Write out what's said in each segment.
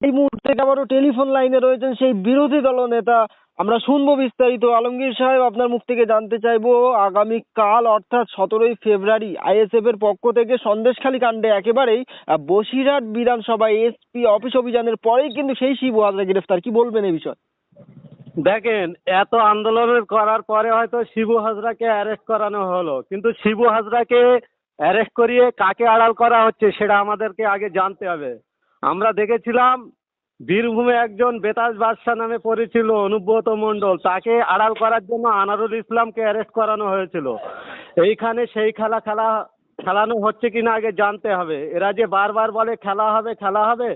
এই মুহূর্তে আবারও টেলিফোন লাইনে রয়েছেন সেই বিরোধী দল নেতা, আমরা শুনব বিস্তারিত। আলমগীর সাহেব, আপনার মুখ থেকে জানতে চাইব আগামী কাল অর্থাৎ সতেরোই ফেব্রুয়ারি আইএসএফ এর পক্ষ থেকে সন্দেশখালী কাণ্ডে একেবারেই বসিরহাট বিধানসভায় এসপি অফিস অভিযানের পরেই কিন্তু সেই শিবু হাজরা গ্রেফতার। কি বলবেন এই বিষয়ে? দেখেন, এত আন্দোলনের করার পরে হয়তো শিবু হাজরাকে অ্যারেস্ট করানো হলো। কিন্তু শিবু হাজরাকে অ্যারেস্ট করিয়ে কাকে আড়াল করা হচ্ছে, সেটা আমাদেরকে আগে জানতে হবে। আমরা দেখেছিলাম বীরভূমে একজন বেতাজ বাদশাহ নামে পরিচিত অনুব্রত মণ্ডল। তাকে আড়াল করার জন্য আনারুল ইসলামকে অ্যারেস্ট করানো হয়েছিল। এইখানে সেই খেলা খেলা, খেলানো হচ্ছে কি না আগে জানতে হবে। এরা যে বারবার বলে খেলা হবে খেলা হবে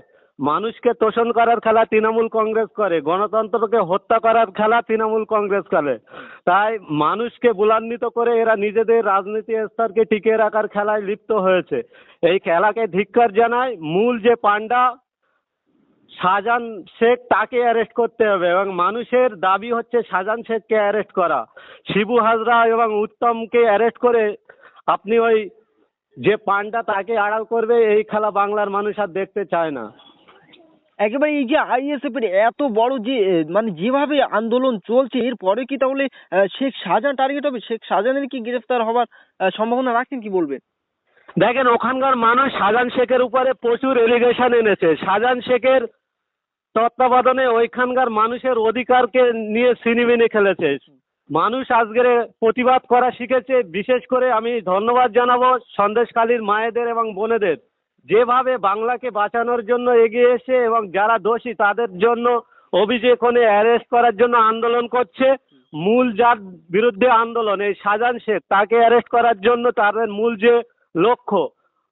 মানুষকে তোষণ করার খেলা তৃণমূল কংগ্রেস করে, গণতন্ত্রকে হত্যা করার খেলা তৃণমূল কংগ্রেস করে। তাই মানুষকে বুলান্বিত করে এরা নিজেদের রাজনীতি স্তরকে টিকিয়ে রাখার খেলায় লিপ্ত হয়েছে। এই খেলাকে ধিক্কার জানায় মূল যে পান্ডা শাহজাহান শেখ তাকে অ্যারেস্ট করতে হবে এবং মানুষের দাবি হচ্ছে শাহজাহান শেখকে অ্যারেস্ট করা। শিবু হাজরা এবং উত্তমকে অ্যারেস্ট করে আপনি ওই যে পান্ডা তাকে আড়াল করবে, এই খেলা বাংলার মানুষ আর দেখতে চায় না। একেবারে এই যে আইএসএফ এর এত বড় যে মানে যেভাবে আন্দোলন চলছে এরপরে কি তাহলে শেখ শাহজাহান টার্গেট হবে? শেখ শাহজাহানের কি গ্রেফতার হওয়ার সম্ভাবনা রাখছেন কি বলবেন? দেখেন, ওখানকার মানুষ শাহজাহান শেখের উপরে প্রচুর এলিগেশন এনেছে। শাহজাহান শেখের তত্ত্বাবধানে ওইখানকার মানুষের অধিকারকে নিয়ে সিনিমিনি খেলেছে। মানুষ আজকের প্রতিবাদ করা শিখেছে। বিশেষ করে আমি ধন্যবাদ জানাব সন্দেশকালীর মায়েদের এবং বোনেদের। যেভাবে বাংলাকে বাঁচানোর জন্য এগিয়ে এসে এবং যারা দোষী তাদের জন্য অভিযোগ করে অ্যারেস্ট করার জন্য আন্দোলন করছে, মূল যার বিরুদ্ধে আন্দোলন, এই শাহজাহান শেখ, তাকে অ্যারেস্ট করার জন্য তাদের মূল যে লক্ষ্য,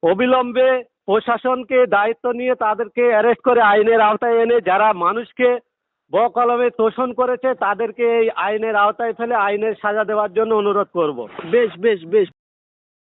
অবিলম্বে প্রশাসনকে দায়িত্ব নিয়ে তাদেরকে অ্যারেস্ট করে আইনের আওতায় এনে, যারা মানুষকে বকলমে তোষণ করেছে, তাদেরকে এই আইনের আওতায় ফেলে আইনের সাজা দেওয়ার জন্য অনুরোধ করব। বেশ বেশ বেশ।